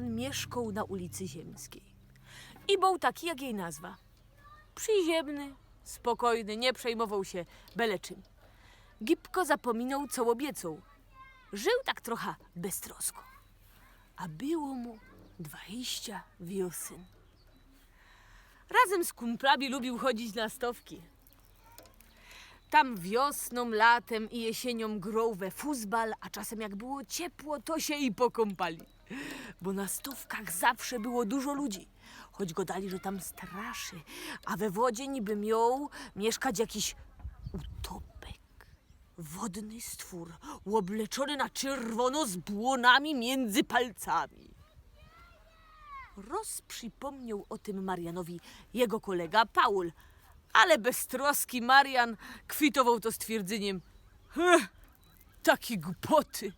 Marian mieszkał na ulicy Ziemskiej. I był taki jak jej nazwa. Przyziemny, spokojny, nie przejmował się byle czym. Gipko zapominał, co obiecał. Żył tak trochę beztrosko. A było mu dwadzieścia wiosyn. Razem z kumplami lubił chodzić na stowki. Tam wiosną, latem i jesienią grał we fuzbal, a czasem jak było ciepło, to się i pokąpali. Bo na stówkach zawsze było dużo ludzi. Choć go dali, że tam straszy, a we wodzie niby miał mieszkać jakiś utopek. Wodny stwór, obleczony na czerwono z błonami między palcami. Roz przypomniał o tym Marianowi jego kolega Paul, ale beztroski Marian kwitował to stwierdzeniem. Heh, takie głupoty.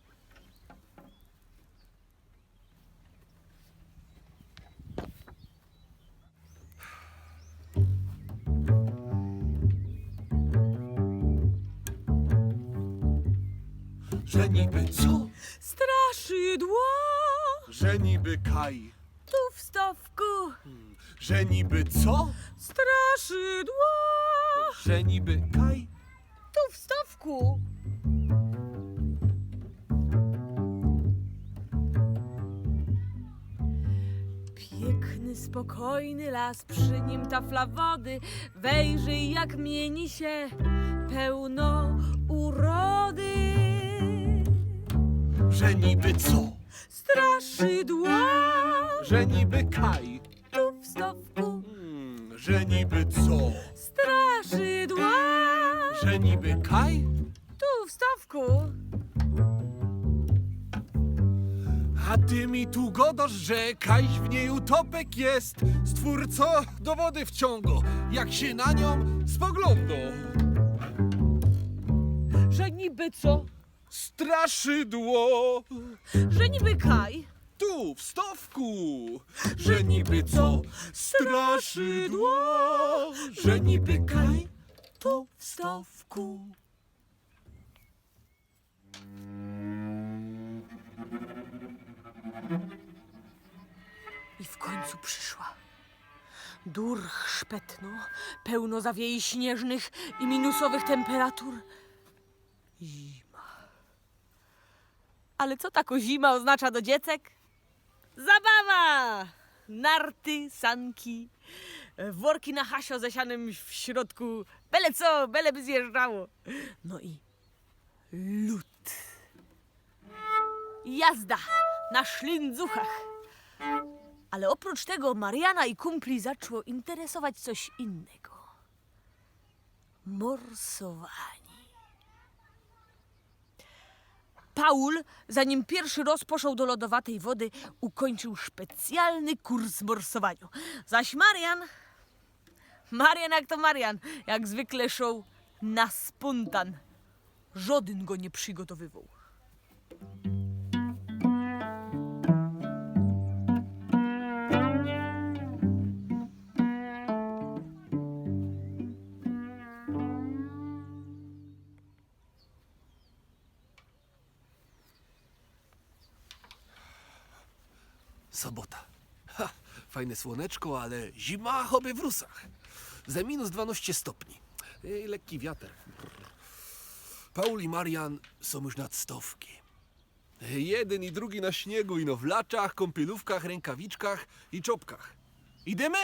Że niby co? Straszydło Że niby kaj. tu w stawku. Że niby co? Straszydło Że niby kaj. tu w stawku. Piękny, spokojny las, przy nim tafla wody. Wejrzyj, jak mieni się pełno urody. Że niby co? Straszydła Że niby kaj. tu w stawku. Hmm, że niby co? Straszydła Że niby kaj? tu w stawku. A ty mi tu godasz, że kajś w niej utopek jest. Stwór co do wody wciągo, jak się na nią spogląda. Że niby co? Straszydło. Że niby kaj. Tu, w stawku, że niby co? Straszydło, że niby kaj, tu w stawku. I w końcu przyszła. Dur szpetno, pełno zawiei śnieżnych i minusowych temperatur. Zima. Ale co tako zima oznacza do dziecek? Zabawa! Narty, sanki, worki na hasio zasianym w środku. Bele co, bele by zjeżdżało. No i lód. Jazda na szlindzuchach. Ale oprócz tego Mariana i kumpli zaczęło interesować coś innego. Morsowanie. Paul, zanim pierwszy raz poszedł do lodowatej wody, ukończył specjalny kurs morsowaniu. Zaś Marian... Marian jak to Marian, jak zwykle szł na spontan. Żaden go nie przygotowywał. Sobota. Ha, fajne słoneczko, ale zima choby w rusach. Za minus 12 stopni. I lekki wiatr. Paul i Marian są już nad stowki. Jeden i drugi na śniegu i no w laczach, kąpielówkach, rękawiczkach i czopkach. Idziemy?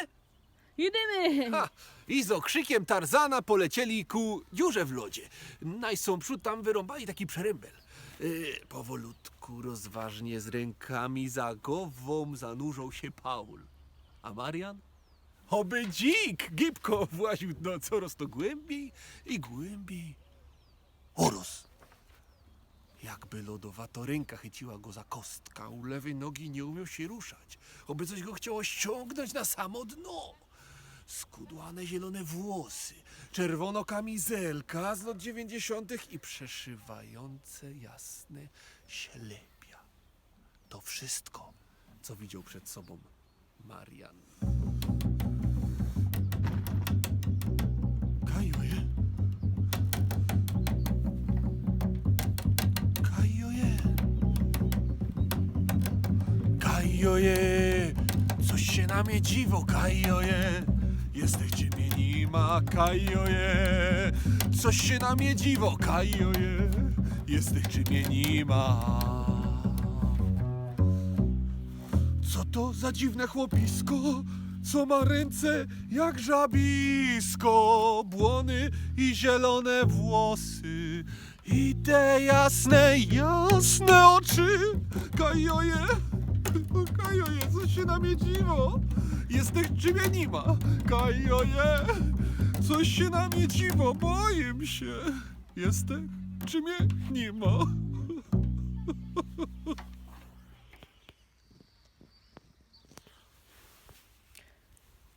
Jedziemy! Ha, I z okrzykiem Tarzana polecieli ku dziurze w lodzie. Najsą przód tam wyrąbali taki przerębel. Yy, powolutku, rozważnie, z rękami za głową zanurzał się Paul. A Marian? Oby dzik! Gipko właził no coraz to głębiej i głębiej. Oros! Jakby lodowato ręka chyciła go za kostka, u lewej nogi nie umiał się ruszać. Oby coś go chciało ściągnąć na samo dno. Skudłane zielone włosy, czerwono kamizelka z lat dziewięćdziesiątych i przeszywające jasne ślepia. To wszystko, co widział przed sobą Marian. Kajoje? Kajoje? Kajoje? Coś się na mnie dziwo, kajoje. Jesteś mnie nie ma, kajoje. Coś się na mnie dziwo, kajoje. Jesteś mnie nie ma. Co to za dziwne chłopisko, co ma ręce jak żabisko, błony i zielone włosy i te jasne, jasne oczy. Kajoje, kajoje, co się na mnie dziwo? Jesteś czy mnie nie ma? Kajoje, coś się na mnie dziwo, boję się. Jesteś czy mnie nie ma?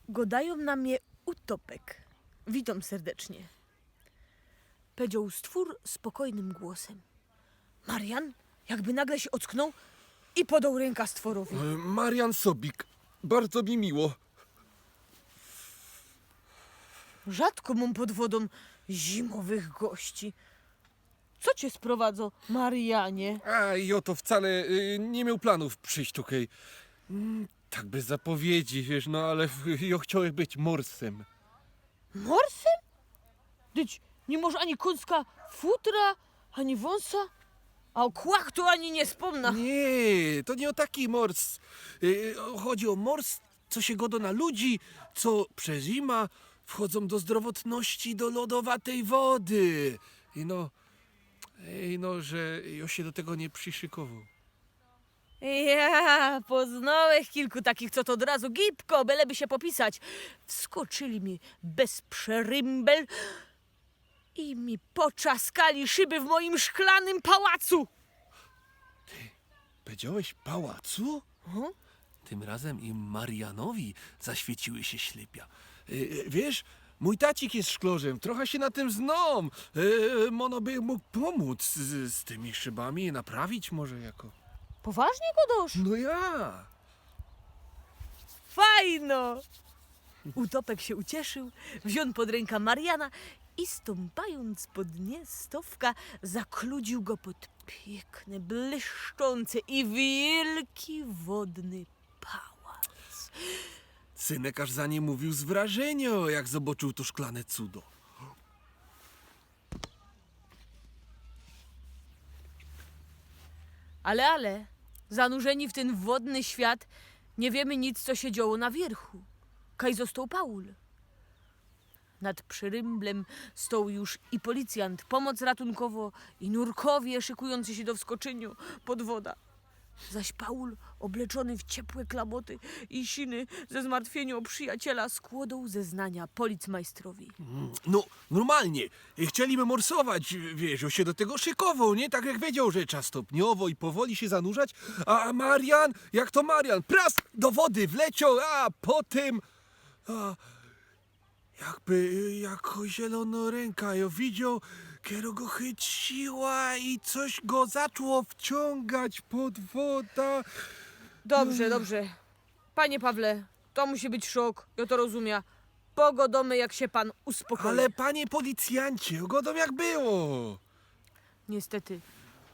Godają na mnie utopek. Witam serdecznie. Powiedział stwór spokojnym głosem. Marian jakby nagle się ocknął i podał ręka stworowi. E, Marian Sobik, bardzo mi miło. Rzadko mam pod wodą zimowych gości. Co cię sprowadza, Marianie? A i oto wcale y, nie miał planów przyjść tutaj. Mm, Tak bez zapowiedzi, wiesz, no ale ja chciałem być morsem. Morsem? Dyć, nie może ani końska futra, ani wąsa, a o kłachtu ani nie wspomna. Nie, to nie o taki mors. Y, Chodzi o mors, co się godo na ludzi, co przez zima wchodzą do zdrowotności do lodowatej wody. I no, i no, że ja się do tego nie przyszykował. Ja, poznałeś kilku takich, co to od razu gipko, byleby się popisać. Wskoczyli mi bez przerymbel i mi poczaskali szyby w moim szklanym pałacu. Powiedziałeś pałacu? Tym razem i Marianowi zaświeciły się ślepia. Y, Wiesz, mój tacik jest szklorzem, trochę się na tym znam. Y, Mono by mógł pomóc z, z tymi szybami, naprawić może jako. Poważnie, Godosz? No ja. Fajno! Utopek się ucieszył, wziął pod rękę Mariana i stąpając pod nie stowka, zakludził go pod piękny, błyszczący i wielki wodny pałac. Synek aż za nie mówił z wrażenia, jak zobaczył to szklane cudo. Ale, ale, zanurzeni w ten wodny świat, nie wiemy nic, co się działo na wierchu. Kaj został Paul. Nad przyrymblem stał już i policjant, pomoc ratunkowo, i nurkowie szykujący się do wskoczeniu pod woda. Zaś Paul, obleczony w ciepłe klamoty i siny ze zmartwienia o przyjaciela, składał zeznania policmajstrowi. No, normalnie. Chcieliby morsować, wiesz, on się do tego szykował, nie? Tak jak wiedział, że trzeba stopniowo i powoli się zanurzać. A Marian, jak to Marian, pras do wody wleciał, a potem... A, jakby jako zielono ręka, ja widział, kiero go chyciła i coś go zaczęło wciągać pod woda. Dobrze, dobrze. Panie Pawle, to musi być szok, ja to rozumiem. Pogodomy, jak się pan uspokoi. Ale panie policjancie, godą jak było. Niestety,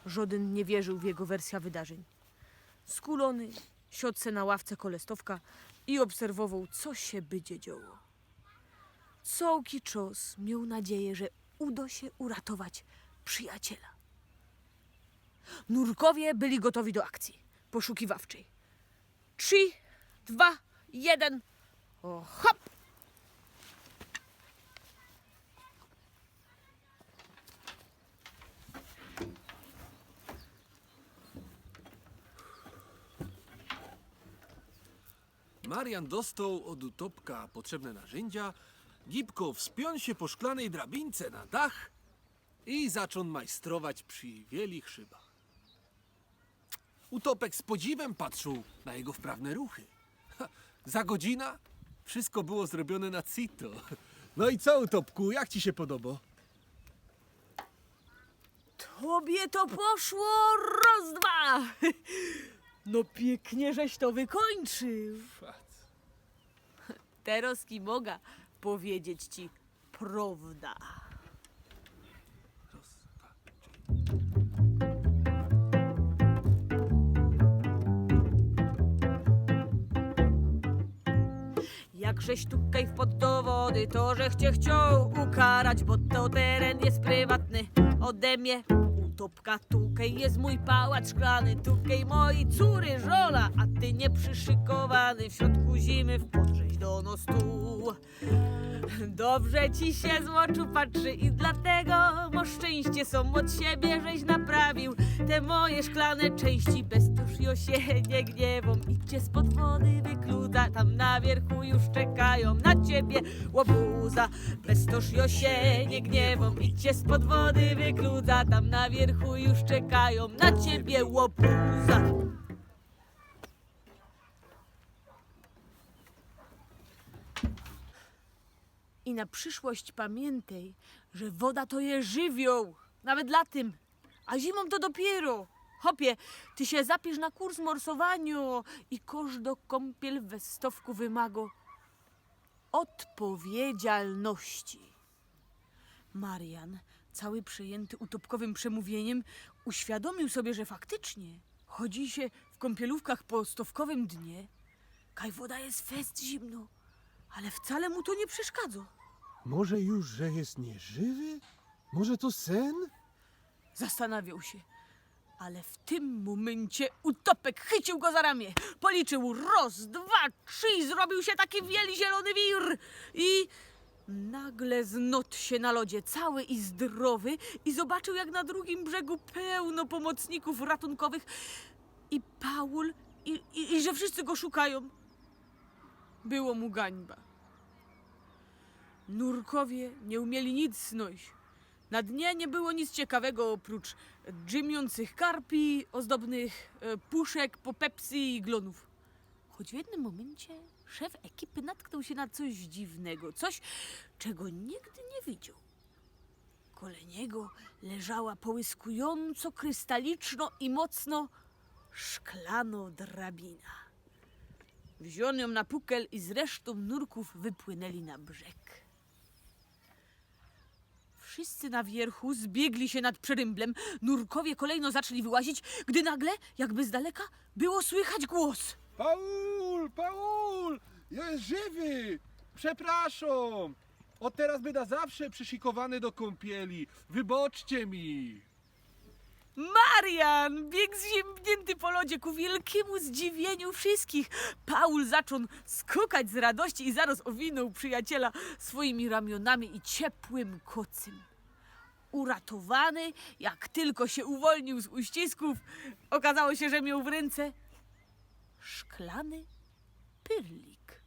żaden nie wierzył w jego wersję wydarzeń. Skulony, siadł se na ławce kolestowka i obserwował, co się będzie działo. Całki czas miał nadzieję, że uda się uratować przyjaciela. Nurkowie byli gotowi do akcji poszukiwawczej. Trzy, dwa, jeden. Hop! Marian dostał od utopka potrzebne narzędzia, gibko wspiął się po szklanej drabince na dach i zaczął majstrować przy wielich szybach. Utopek z podziwem patrzył na jego wprawne ruchy. Ha, za godzina wszystko było zrobione na cito. No i co, Utopku, jak ci się podoba? Tobie to poszło raz, dwa. No pięknie, żeś to wykończył. Teraz ki mogę powiedzieć ci prawda. Jakżeś tukaj wpadł do to że cię chciał ukarać, bo to teren jest prywatny ode mnie. Utopka tukaj jest mój pałac szklany, tukaj moi córy żola, a ty nieprzyszykowany w środku zimy w podrzeź do no stół. Dobrze ci się z oczu patrzy i dlatego mo szczęście są od siebie, żeś naprawił te moje szklane części. Bez tuż jo się nie gniewą, idźcie spod wody wykluza, tam na wierchu już czekają na ciebie łobuza. Bez tuż jo się nie gniewą, idźcie spod wody wykluza, tam na wierchu już czekają na ciebie łobuza. I na przyszłość pamiętaj, że woda to je żywioł, nawet latem, a zimą to dopiero. Hopie, ty się zapisz na kurs morsowaniu i kosz do kąpiel we stowku wymago odpowiedzialności. Marian, cały przejęty utopkowym przemówieniem, uświadomił sobie, że faktycznie chodzi się w kąpielówkach po stowkowym dnie. Kaj woda jest fest zimno, ale wcale mu to nie przeszkadza. Może już, że jest nieżywy? Może to sen? Zastanawiał się. Ale w tym momencie utopek chycił go za ramię. Policzył raz, dwa, trzy i zrobił się taki wieli zielony wir. I nagle znot się na lodzie, cały i zdrowy, i zobaczył, jak na drugim brzegu pełno pomocników ratunkowych i Paul, i, i, i że wszyscy go szukają. Było mu gańba. Nurkowie nie umieli nic snojść. Na dnie nie było nic ciekawego oprócz drzemiących karpi, ozdobnych e, puszek po Pepsi i glonów. Choć w jednym momencie szef ekipy natknął się na coś dziwnego, coś, czego nigdy nie widział. Kole niego leżała połyskująco krystaliczno i mocno szklano drabina. Wziął ją na pukel i z resztą nurków wypłynęli na brzeg. Wszyscy na wierchu zbiegli się nad przerymblem. Nurkowie kolejno zaczęli wyłazić, gdy nagle, jakby z daleka, było słychać głos. Paul, Paul! Jest żywy! Przepraszam! Od teraz będę zawsze przyszykowany do kąpieli. Wyboczcie mi! Marian! Biegł zziębnięty po lodzie ku wielkiemu zdziwieniu wszystkich. Paul zaczął skakać z radości i zaraz owinął przyjaciela swoimi ramionami i ciepłym kocem. Uratowany, jak tylko się uwolnił z uścisków, okazało się, że miał w ręce szklany pyrlik.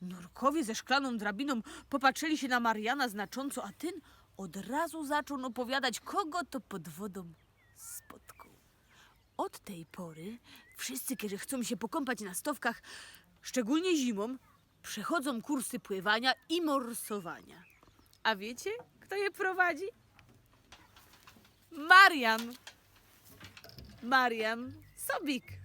Nurkowie ze szklaną drabiną popatrzyli się na Mariana znacząco, a ten od razu zaczął opowiadać, kogo to pod wodą spotkał. Od tej pory wszyscy, którzy chcą się pokąpać na stowkach, szczególnie zimą, przechodzą kursy pływania i morsowania. A wiecie, kto je prowadzi? Marian. Marian Sobik.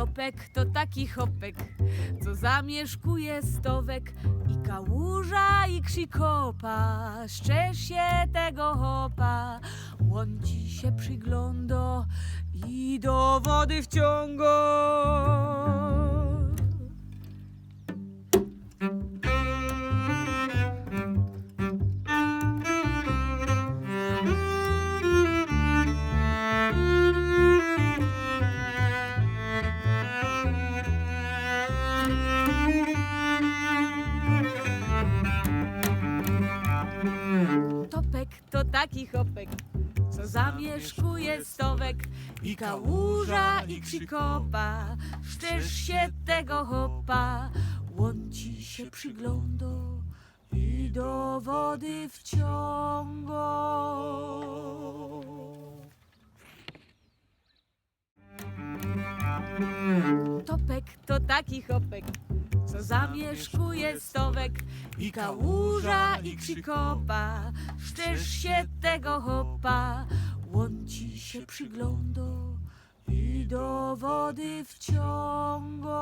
Utopek to taki chopek, co zamieszkuje stowek i kałuża i krzykopa. Szczerz się tego hopa, łąci się przygląda i do wody wciąga. I kałuża i krzykopa. Szczerz się tego hopa, łąci się przygląda i do wody wciąga. Topek to taki chopek, co zamieszkuje stowek i kałuża i krzykopa. Szczerz się tego hopa, łąci się przygląda i do wody wciąga.